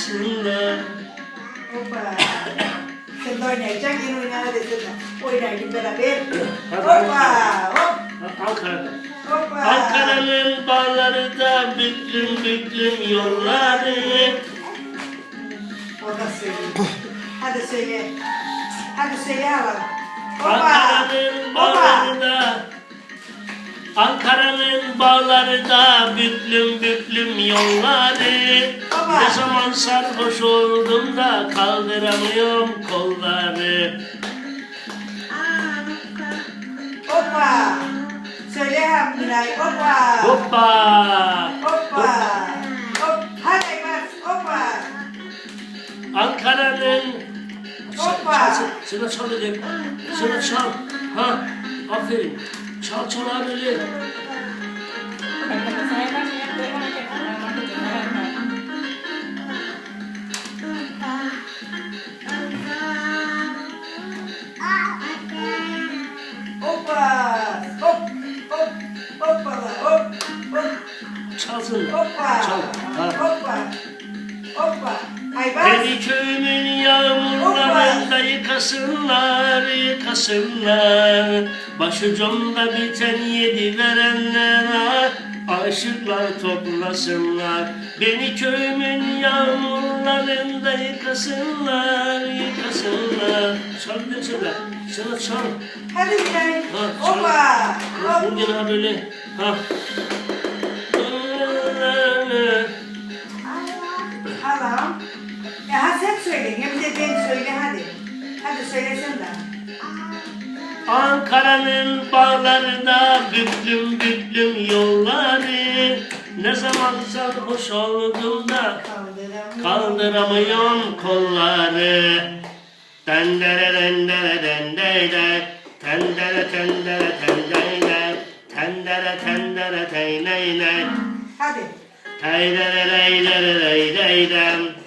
yıkasınlar. Hoppa. Sen de oynayacaksın, yine oynama desene. Oynayın beraber. Hadi, Hoppa, hadi. hop, Ankara'da. hoppa. Ankara'nın bağları da büklüm büklüm yolları. O da söylüyor. Hadi söyle. Hadi söyle hava. Ankara'nın bağları da büklüm büklüm yolları Baba. Ne zaman sarhoş oldum da kaldıramıyorum kolları Hoppa. Söyle Hamdülay. Hoppa. Hoppa! Hoppa. Hop. Hadi bas. Hoppa. Ankara'nın Hoppa. Sana çal dedim. Sana çal. Ha, aferin. Çal çal abi öyle. Hoppa. Hop. Hop. Hoppala. Hop. Hop. Çalsın. Hoppa. Çal. Ha. Hoppa. Hoppa. Ay bas. Beni köyümün yağmurlarında yıkasınlar, yıkasınlar. Başucumda biten yedi verenlere aşıklar toplasınlar. Beni köyümün yağmurlarında yıkasınlar, yıkasınlar. Çal bir söyle, sana çal. Hadi. Ha, çal. Hop. Vur gene böyle. Ha. Allah'ım. Ya ha sen söyle. Hem de ben söyle hadi. Söylesen de. Ankara'nın bağlarında büklüm büklüm yolları Ne zaman sarhoş oldum da Kaldıramıyorum. kaldıramıyorum kolları Tendere tendere tendere Tendere tendere tendere Tendere tendere tendere Hadi. Teydere teydere teydere